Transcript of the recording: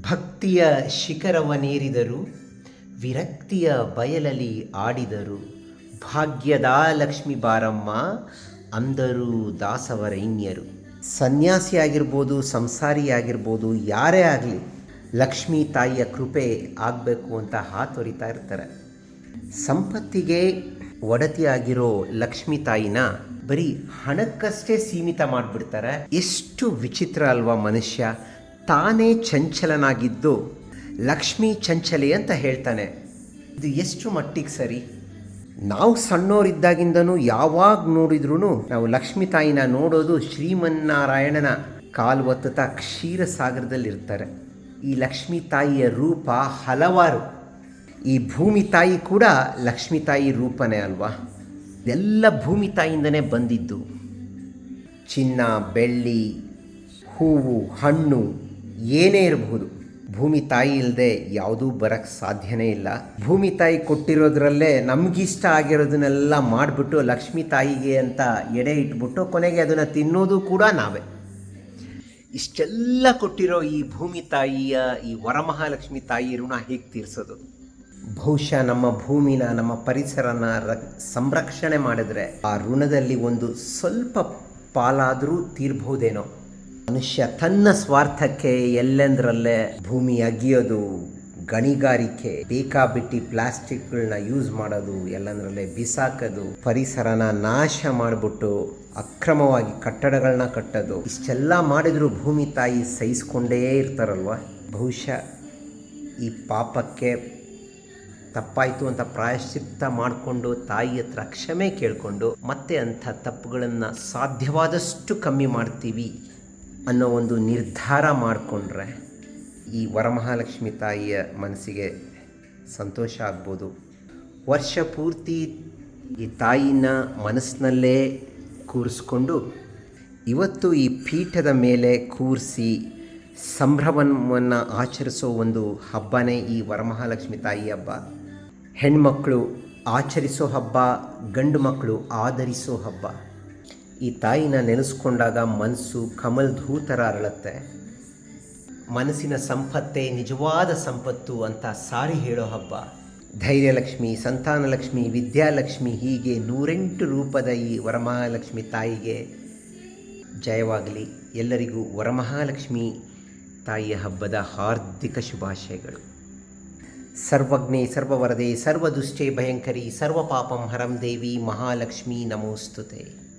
ಭಕ್ತಿಯ ಶಿಖರವನೇರಿದರು, ವಿರಕ್ತಿಯ ಬಯಲಲಿ ಆಡಿದರು. ಭಾಗ್ಯದ ಲಕ್ಷ್ಮಿ ಬಾರಮ್ಮ ಅಂದರು ದಾಸವರೈನ್ಯರು ಸನ್ಯಾಸಿ ಆಗಿರ್ಬೋದು, ಸಂಸಾರಿ ಆಗಿರ್ಬೋದು, ಯಾರೇ ಆಗಲಿ ಲಕ್ಷ್ಮೀ ತಾಯಿಯ ಕೃಪೆ ಆಗಬೇಕು ಅಂತ ಹಾತೊರಿತಾ ಇರ್ತಾರೆ. ಸಂಪತ್ತಿಗೆ ಒಡತಿಯಾಗಿರೋ ಲಕ್ಷ್ಮೀ ತಾಯಿನ ಬರೀ ಹಣಕ್ಕಷ್ಟೇ ಸೀಮಿತ ಮಾಡಿಬಿಡ್ತಾರೆ. ಎಷ್ಟು ವಿಚಿತ್ರ ಅಲ್ವಾ ಮನುಷ್ಯ. ತಾನೇ ಚಂಚಲನಾಗಿದ್ದು ಲಕ್ಷ್ಮಿ ಚಂಚಲೆ ಅಂತ ಹೇಳ್ತಾನೆ. ಇದು ಎಷ್ಟು ಮಟ್ಟಿಗೆ ಸರಿ? ನಾವು ಸಣ್ಣವರಿದ್ದಾಗಿಂದನೂ ಯಾವಾಗ ನೋಡಿದ್ರೂ ನಾವು ಲಕ್ಷ್ಮೀ ತಾಯಿನ ನೋಡೋದು ಶ್ರೀಮನ್ನಾರಾಯಣನ ಕಾಲು ಒತ್ತುತ್ತಾ ಕ್ಷೀರಸಾಗರದಲ್ಲಿರ್ತಾರೆ. ಈ ಲಕ್ಷ್ಮೀ ತಾಯಿಯ ರೂಪ ಹಲವಾರು. ಈ ಭೂಮಿ ತಾಯಿ ಕೂಡ ಲಕ್ಷ್ಮೀ ತಾಯಿ ರೂಪನೇ ಅಲ್ವಾ? ಎಲ್ಲ ಭೂಮಿ ತಾಯಿಯಿಂದನೇ ಬಂದಿದ್ದು. ಚಿನ್ನ, ಬೆಳ್ಳಿ, ಹೂವು, ಹಣ್ಣು ಏನೇ ಇರಬಹುದು ಭೂಮಿ ತಾಯಿ ಇಲ್ಲದೆ ಯಾವುದೂ ಬರಕ್ಕೆ ಸಾಧ್ಯನೇ ಇಲ್ಲ. ಭೂಮಿ ತಾಯಿ ಕೊಟ್ಟಿರೋದ್ರಲ್ಲೇ ನಮಗಿಷ್ಟ ಆಗಿರೋದನ್ನೆಲ್ಲ ಮಾಡಿಬಿಟ್ಟು ಲಕ್ಷ್ಮೀ ತಾಯಿಗೆ ಅಂತ ಎಡೆ ಇಟ್ಬಿಟ್ಟು ಕೊನೆಗೆ ಅದನ್ನು ತಿನ್ನೋದು ಕೂಡ ನಾವೇ. ಇಷ್ಟೆಲ್ಲ ಕೊಟ್ಟಿರೋ ಈ ಭೂಮಿ ತಾಯಿಯ ಈ ವರಮಹಾಲಕ್ಷ್ಮಿ ತಾಯಿ ಋಣ ಹೇಗೆ ತೀರಿಸೋದು? ಬಹುಶಃ ನಮ್ಮ ಭೂಮಿನ, ನಮ್ಮ ಪರಿಸರನ ರ, ಸಂರಕ್ಷಣೆ ಮಾಡಿದ್ರೆ ಆ ಋಣದಲ್ಲಿ ಒಂದು ಸ್ವಲ್ಪ ಪಾಲಾದರೂ ತೀರ್ಬಹುದೇನೋ ಮನುಷ್ಯ ತನ್ನ ಸ್ವಾರ್ಥಕ್ಕೆ ಎಲ್ಲೆಂದರಲ್ಲೇ ಭೂಮಿ ಅಗಿಯೋದು, ಗಣಿಗಾರಿಕೆ, ಬೇಕಾಬಿಟ್ಟಿ ಪ್ಲಾಸ್ಟಿಕ್ಗಳನ್ನ ಯೂಸ್ ಮಾಡೋದು, ಎಲ್ಲಂದ್ರಲ್ಲೇ ಬಿಸಾಕೋದು, ಪರಿಸರನ ನಾಶ ಮಾಡಿಬಿಟ್ಟು ಅಕ್ರಮವಾಗಿ ಕಟ್ಟಡಗಳನ್ನ ಕಟ್ಟೋದು, ಇಷ್ಟೆಲ್ಲ ಮಾಡಿದರೂ ಭೂಮಿ ತಾಯಿ ಸಹಿಸ್ಕೊಂಡೇ ಇರ್ತಾರಲ್ವ? ಬಹುಶಃ ಈ ಪಾಪಕ್ಕೆ ತಪ್ಪಾಯಿತು ಅಂತ ಪ್ರಾಯಶ್ಚಿತ್ತ ಮಾಡಿಕೊಂಡು ತಾಯಿ ಹತ್ರ ಕ್ಷಮೆ ಕೇಳಿಕೊಂಡು ಮತ್ತೆ ಅಂಥ ತಪ್ಪುಗಳನ್ನು ಸಾಧ್ಯವಾದಷ್ಟು ಕಮ್ಮಿ ಮಾಡ್ತೀವಿ. ಅನ್ನೋ ಒಂದು ನಿರ್ಧಾರ ಮಾಡಿಕೊಂಡ್ರೆ ಈ ವರಮಹಾಲಕ್ಷ್ಮಿ ತಾಯಿಯ ಮನಸ್ಸಿಗೆ ಸಂತೋಷ ಆಗ್ಬೋದು. ವರ್ಷ ಪೂರ್ತಿ ಈ ತಾಯಿನ ಮನಸ್ಸಿನಲ್ಲೇ ಕೂರಿಸ್ಕೊಂಡು ಇವತ್ತು ಈ ಪೀಠದ ಮೇಲೆ ಕೂರಿಸಿ ಸಂಭ್ರಮವನ್ನು ಆಚರಿಸೋ ಒಂದು ಹಬ್ಬನೇ ಈ ವರಮಹಾಲಕ್ಷ್ಮಿ ತಾಯಿ ಹಬ್ಬ. ಹೆಣ್ಮಕ್ಕಳು ಆಚರಿಸೋ ಹಬ್ಬ, ಗಂಡು ಮಕ್ಕಳು ಆಧರಿಸೋ ಹಬ್ಬ. ಈ ತಾಯಿನ ನೆನೆಸ್ಕೊಂಡಾಗ ಮನಸ್ಸು ಕಮಲ್ ಧೂತರ ಅರಳುತ್ತೆ ಮನಸ್ಸಿನ ಸಂಪತ್ತೇ ನಿಜವಾದ ಸಂಪತ್ತು ಅಂತ ಸಾರಿ ಹೇಳೋ ಹಬ್ಬ. ಧೈರ್ಯಲಕ್ಷ್ಮಿ, ಸಂತಾನಲಕ್ಷ್ಮಿ, ವಿದ್ಯಾಲಕ್ಷ್ಮಿ ಹೀಗೆ ನೂರೆಂಟು ರೂಪದ ಈ ವರಮಹಾಲಕ್ಷ್ಮಿ ತಾಯಿಗೆ ಜಯವಾಗಲಿ. ಎಲ್ಲರಿಗೂ ವರಮಹಾಲಕ್ಷ್ಮಿ ತಾಯಿಯ ಹಬ್ಬದ ಹಾರ್ದಿಕ ಶುಭಾಶಯಗಳು. ಸರ್ವಜ್ಞೆ, ಸರ್ವವರದೆ, ಸರ್ವದುಷ್ಟೇ ಭಯಂಕರಿ, ಸರ್ವಪಾಪಂ ಹರಂ ದೇವಿ ಮಹಾಲಕ್ಷ್ಮಿ ನಮೋಸ್ತುತೆ.